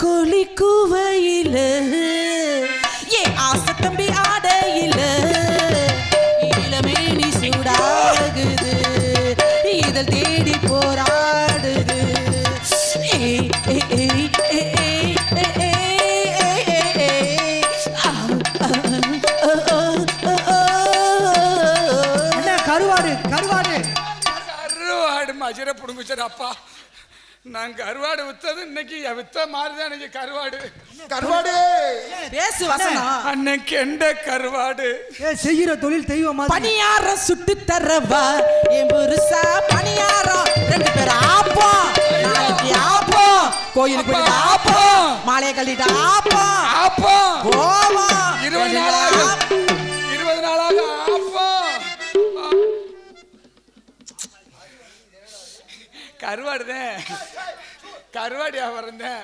குழி குவையில ஏ ஆசை தம்பி ஆடையில இளமேனி சூடாகுது இதழ் தேடி போராடுது ஏய் ஏய் ஏய் ஏய் கருவாடு கருவாடு கருவாடு மஜரை புடுங்குச்சர் அப்பா நான் கருவாடு வித்தது இன்னைக்கு வித்த மாதிரி தான் இன்னைக்கு கருவாடு. கருவாடு? பேசு வசனம். அன்னைக்கு எந்த கருவாடு. ஏ செய்யற தொழில் தெய்வம் பணியாரம் சுட்டு தரவா? என் புருஷா பணியாரம் ரெண்டு பேரும் ஆப்போம் நாளைக்கு ஆப்போம் கோயிலுக்கு போயிட்டு ஆப்போம் மாலையை கட்டிட்டு ஆப்போம் அப்போ போவோம் இருபது நாளாக. இருபது நாளாக கருவாடு தான் கருவாடு வியாபாரம் தான்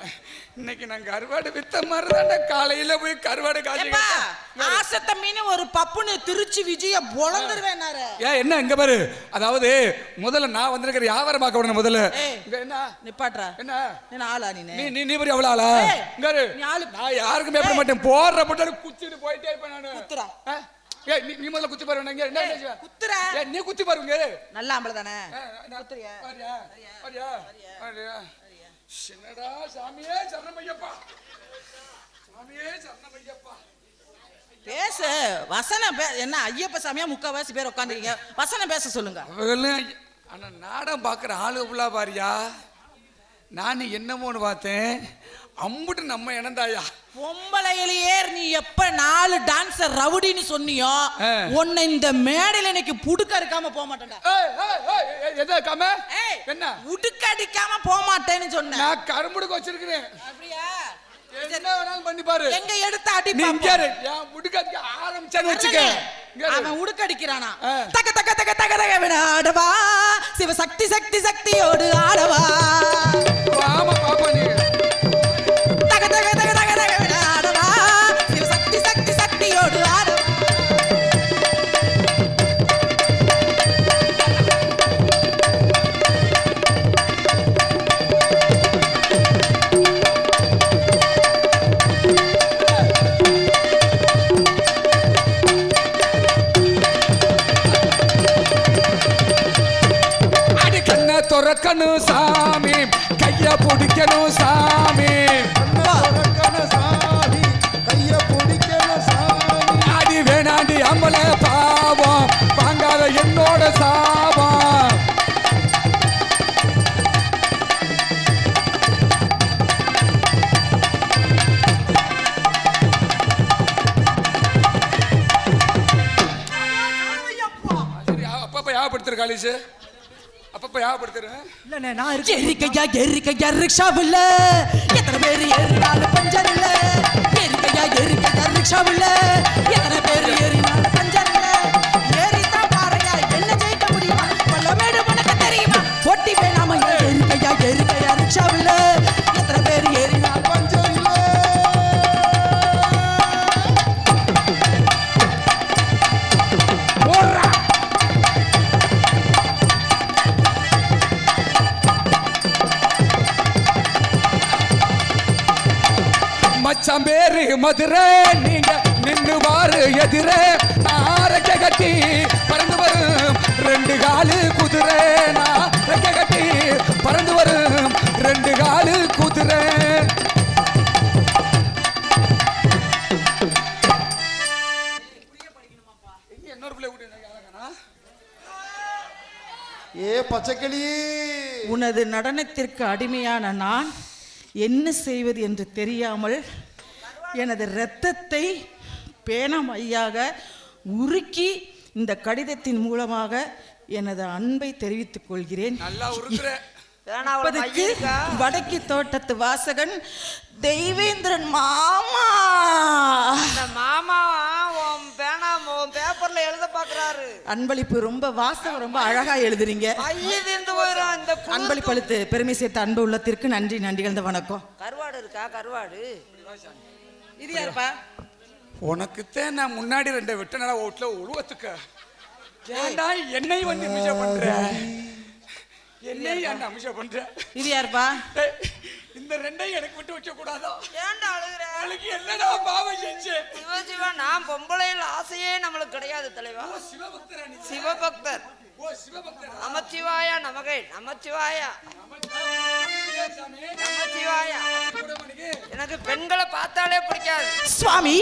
இன்னைக்கு நான் கருவாடு வித்த மாதிரி தாண்டா காலையில போய் கருவாடு காய்ச்சி ஆசத்த மீன் ஒரு பப்புன்னு திருச்சி விஜய பொழந்துருவேனாரு ஏன் என்ன இங்க பாரு? அதாவது முதல்ல நான் வந்திருக்கிற வியாபாரம் பார்க்க விடணும் முதல்ல. என்ன? நிப்பாட்றா என்ன? என்ன ஆளா நீனு? நீ நீ நீ பெரிய எவ்வளவு ஆளா? இங்க. நீ நான் யாருக்கும் பயப்பட மாட்டேன். போடுற போட்டாலும் குத்திட்டு போயிட்டே இருப்பேன் நானு. குத்துறா. ஏய் நீ நீ முதல்ல குத்தி பாரு என்ன என்ன செய்வ? குத்துறா. ஏய், நீ குத்தி பாருங்க நல்ல ஆம்பளை தானே? குத்துறியா? பாரியா பாரியா பாரியா என்னடா சாமியே சரணமையப்பா. சாமியே சரணமையப்பா. பேசு. வசனம் என்ன ஐயப்ப சாமியா முக்காவாசி பேர் உட்காந்துருக்கீங்க. வசனம் பேச சொல்லுங்க. அவங்களும் ஆனா நாடகம் பார்க்குற ஆளு ஃபுல்லா பாரியா? நான் என்னமோன்னு பார்த்தேன். அம்புட்டு நம்ம இனந்தாயா பொம்பளையிலேயே நீ எப்ப நாலு டான்சர் ரவுடின்னு சொன்னியோ. உன்னை இந்த மேடையில இன்னைக்கு புடுக்க இருக்காம போக மாட்டேன்டா. எதை காம ஏய் என்ன? உடுக்க அடிக்காம போக மாட்டேன்னு சொன்னேன் நான் கரும்புடுக்கு வச்சிருக்கிறேன். அப்படியா? என்ன வேணாலும் பண்ணி பாரு. எங்க எடுத்து அடி நீ இங்க பாப்போம். இரு. என் முடுக்காதுக்கு ஆரம்பிச்சான்னு வச்சுக்க. இங்க இரு. அவன் உடுக்க அடிக்கிறானா? ஆ. தக்க தக்க தக்க தக்க தக்க வினாடவா. சிவ சக்தி சக்தி சக்தியோடு ஆடவா. திறக்கணும் சாமி. கைய பிடிக்கணும் சாமி. அடி வேணாண்டி அம்மல பாவம். வாங்காத என்னோட சாபம். அப்பா யாப்படுத்திருக்காளிச்சு அப்பப்ப யாபப்படுத்துற இல்லண்ணே நான் இருக்கேன். எரிக்கையா எரிக்கையா ரிக்ஷாவில். எத்தனை பேர் ஏறினாலும் பஞ்சர் இல்ல. எரிக்கையா எரிக்கையா ரிக்ஷாவில். எத்தனை பேர் ஏறினாலும் பேரு மதுரை நீங்க நின்னு பாரு எதிரே கட்டி பறந்து வரும் ரெண்டு காலு குதிரை. நான் ரெக்க கட்டி பறந்து வரும் ரெண்டு காலு குதிரை. இன்னொரு பிள்ளை விட்டு ஏ பச்சைக்கிளி. உனது நடனத்திற்கு அடிமையான நான் என்ன செய்வது என்று தெரியாமல் எனது இரத்தத்தை பேனமையாக உருக்கி இந்த கடிதத்தின் மூலமாக எனது அன்பை தெரிவித்துக் கொள்கிறேன். நல்லா உருக்குற. இப்போதைக்கு வடக்கு தோட்டத்து வாசகன் தெய்வேந்திரன் மாமா. மாமா பேப்பர்ல எழுத பாக்குறாரு. அன்பளிப்பு ரொம்ப வாசகம் ரொம்ப அழகா எழுதுறீங்க. அன்பளிப்பு அளித்து பெருமை சேர்த்த அன்பு உள்ளத்திற்கு நன்றி நன்றிகள் வணக்கம். கருவாடு இருக்கா கருவாடு? இது யாருப்பா? உனக்குத்தான் நான் முன்னாடி ரெண்டு வெட்ட நட ஓட்டுல உருவத்துக்க ஏன்டா என்னை வந்து மிஷ பண்ற? என்னை ஏன்டா மிஷ பண்ற? இது யாருப்பா? இந்த ரெண்டையும் எனக்கு விட்டு வைக்க கூடாதா ஏன்டா அழுகுற? அவளுக்கு என்னடா பாவம் செஞ்சு? சிவ சிவா நான் பொம்பளையில் ஆசையே நம்மளுக்கு கிடையாது தலைவா. சிவபக்தரா சிவபக்தர். ஓ சிவபக்தரா? நமச்சிவாயா நமகை நமச்சிவாயா. நமச்சிவாயா. எனக்கு பெண்களை பார்த்தாலே பிடிக்காது. சுவாமி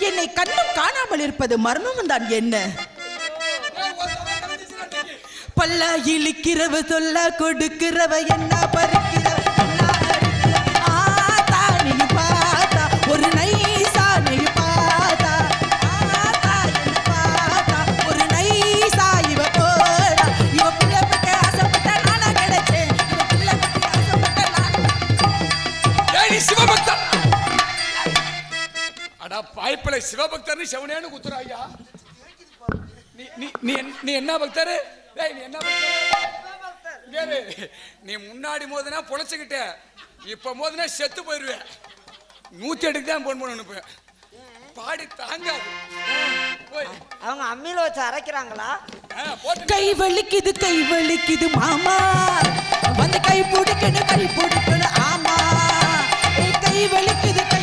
என்னை கண்ணும் காணாமல் இருப்பது மர்மம் தான் என்ன? ஏய், உன் சொல்ல கொடுக்கிறவ என்ன பறிக்கிற பாய்ப்பிளை சிவபக்தர்னு செவனேன்னு குத்துறா ஐயா நீ நீ நீ என்ன- பக்தர்? டேய் நீ என்ன இரு. நீ முன்னாடி மோதினா பொழைச்சுக்கிட்ட. இப்ப மோதினா செத்து போயிருவேன். நூத்தி எட்டுக்கு தான் போன் பண்ண அனுப்புவேன் பாடி தாங்காது. போய். அவங்க அம்மியில வச்சு அரைக்கிறாங்களா? கை வலிக்குது கை வலிக்குது மாமா. வந்து கை பிடிக்கணும் கை பிடிக்கணும் ஆமா. கை வலிக்குது கை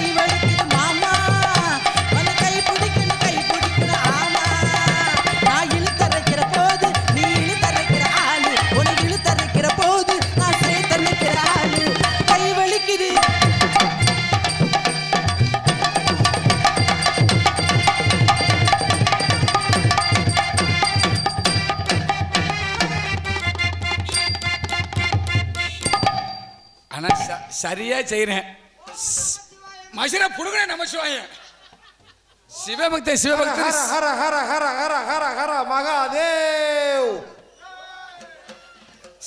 சரியா செய்யறேன் மசிர புடுங்க நமச்சிவாய சிவபக்த ஹர சிவபக்தர் ஹர ஹர ஹர ஹர ஹர ஹர மகாதேவ்.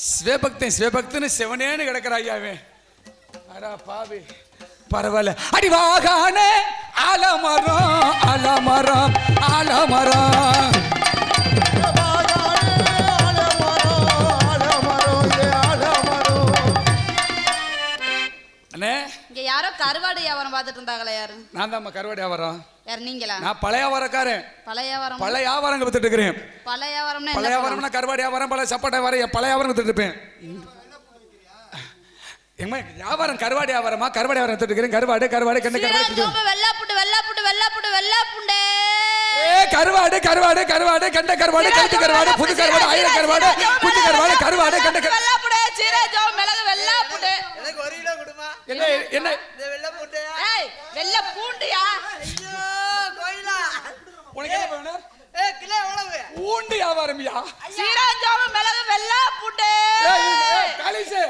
சிவபக்தன் சிவபக்தன்னு சிவனேன்னு கிடக்குற ஐயாவே அரா பாவி பரவாயில்ல. அடி வாகானே ஆலமரம் ஆலமரம். யாரோ கருவாடு வியாபாரம் பார்த்துட்டு இருந்தாங்களே யாரு? நான் தான் கருவாடி வியாபாரம். யார் நீங்களா? நான் பழைய வியாபாரக்காரன். பழைய வியாபாரம்? பழைய வியாபாரம் வித்துட்டு இருக்கிறேன். பழைய வியாபாரம்னா பழைய? வியாபாரம்னா கருவாடி வியாபாரம் பழைய சப்பாட்டை வியாபாரம் பழைய வியாபாரம் வித்துட்டு இருப்பேன். எம்மா வியாபாரம் கருவாடி வியாபாரமா? கருவாடி வியாபாரம் வித்துட்டு இருக்கிறேன். கருவாடு கருவாடு கண்டு சீரக கருவாடு வெள்ளாப்புட்டு வெள்ளாப்புட்டு வெள்ளாப்புட்டு வெள்ளாப்புண்டே ஏ கருவாடு கருவாடு கருவாடு கண்ட கருவாடு கழுத்து கருவாடு புது கருவாடு ஆயிரம் கருவாடு புது கருவாடு கருவாடு கண்ட கரு- வெள்ளாப்புடு சீரக சோம்பு மிளகு வெள்ளாப்புட்டு எனக்கு ஒரு கிலோ கொடுமா. என்ன என்ன? ஏய் வெள்ள பூண்டுயா? ஐயோ கோயிலா. உனக்கு என்ன வேணும்? ஏ கிலோ எவ்வளவு? ஊண்டு வியாபாரம்யா? சோம்பு மிளகு ஏய் இது- ஏய், காளிசு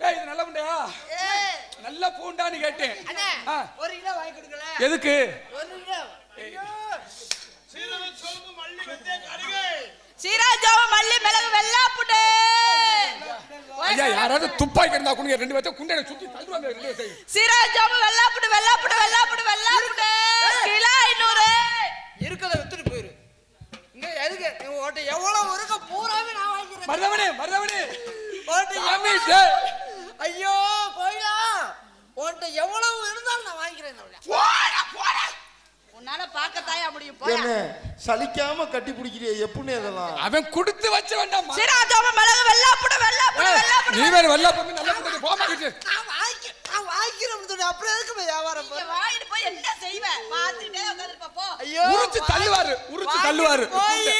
ஏய் இது நல்ல பூண்டையா ஏ. நல்ல பூண்டான்னு கேட்டேன். அண்ணே ஒரு கிலோ வாங்கி கொடுக்கல. எதுக்கு? ஒரு கிலோ. ஐயோ. சீரக சோம்பு மல்லி மிளகு வெள்ளாப்புட்டு ஐயா யாராவது துப்பாக்கி இருந்தா கொடுங்க ரெண்டு பேர்த்த குண்டையில சுத்தி தள்ளுவாங்க ரெண்டு பேர்த்தையும். சீரக சோம்பு வெள்ளாப்புட்டு வெள்ளாப்புட்டு வெள்ளாப்புட்டு வெள்ளாப்புட்டு கிலோ ஐநூறு. இருக்கத வித்துட்டு போயிரு. இங்க எதுக்கு? நீ ஓட்ட எவ்வளவு இருக்க? பூராவே நான் வாங்கிக்கிறேன். மருதவனே மருதவனே ஓட்ட சாமி. ஐயோ கோயிலா? உன்கிட்ட எவ்வளவு இருந்தாலும் நான் வாங்கிக்கிறேன் இந்த விலை. போடா போடா உன்னால பார்க்கத்தாயா முடியும்? போயா என்ன சலிக்காம கட்டி பிடிக்கிறிய எப்படி இதெல்லாம்? அவன் கொடுத்து வச்ச வேண்டாம் சீரக சோம்பு மிளகு வெள்ளாப்புட்டு வெள்ளாப்புட்டு வெள்ளாப்புட்டு நீ வேற வெள்ள பொண்ணு நல்ல பொண்ணு போமா கிட்டு நான் வாங்கி நான் வாங்கிக்கிறேன் சொல்லி அப்புறம் எதுக்கு போய் வியாபாரம் பண்ண? வாங்கிட்டு போய் என்ன செய்வ? பார்த்துட்டே உட்காந்துருப்ப போ. ஐயோ உரிச்சு தள்ளுவாரு, உரிச்சு தள்ளுவாரு. போய்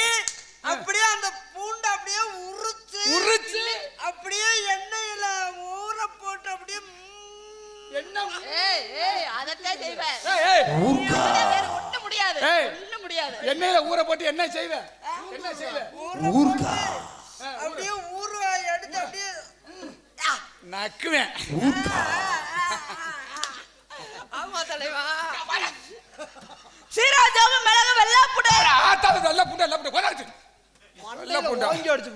அப்படியே அந்த பூண்டை அப்படியே உரிச்சு உரிச்சு? அப்படியே எண்ணெயில ஊற போட்டு அப்படியே ம். என்ன ஏய் ஏய் அதத்தான் செய்வ ஏய் ஏய். வேற ஒண்ணும் முடியாது. ஒண்ணும் முடியாது. எண்ணெயில ஊற போட்டு என்ன செய்வ? என்ன செய்வ? ஊர்க்கா? அப்படியே ஊற எடுத்து அப்படியே. நக்குவேன். ஆமா தலைவா. சீராஜாம மிளகு வெள்ளாப்புடு ஆத்தால நல்ல புண்டை நல்ல புண்டை. கொண்டாச்சு நல்ல மண்டையில புண்டை? ஓங்கி அடிச்சு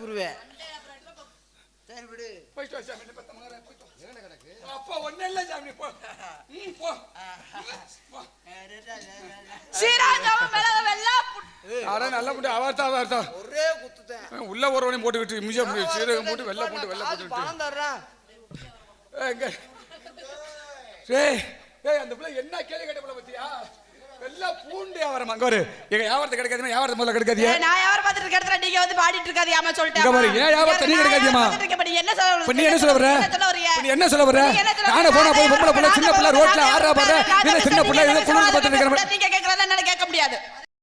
சரி விடு. வா சாமி என்ன பத்த மகரே போயிட்டு வா. அப்பா போ போ மிளகு அட நல்ல புண்டை அவர்த்தா அவர்த்தா ஒரே குத்துட்டேன் உள்ள ஒருவனையும் போட்டுக்கிட்டு மியூசியம் சீரகம் போட்டு வெள்ளை போட்டு வெள்ளை போட்டு பணம் தர்றேன் எங்க ஏய் ஏய் அந்த பிள்ளை என்ன கேள்வி கேட்ட பிள்ளை பத்தியா? எல்லாம் பூண்டு வியாபாரம் அங்க ஒரு எங்க வியாபாரத்தை கிடைக்காதுமா வியாபாரத்தை முதல்ல கிடைக்காதியா ஏய், நான் வியாபாரம் பார்த்துட்டு இடத்துல நீங்க வந்து பாடிட்டு இருக்காதியாமா சொல்லிட்டேன். ஏன் வியாபாரத்தை நீ? என்ன சொல்ல நீ என்ன சொல்ல வர்ற? என்ன சொல்ல நீ என்ன சொல்ல நானே? போனா போய் பொம்பளை புள்ள சின்ன பிள்ளை ரோட்ல ஆறா பாரு. சின்ன பிள்ளை குளிர் பார்த்துட்டு நீங்க கேட்கறதா என்னால கேட்க முடியாது.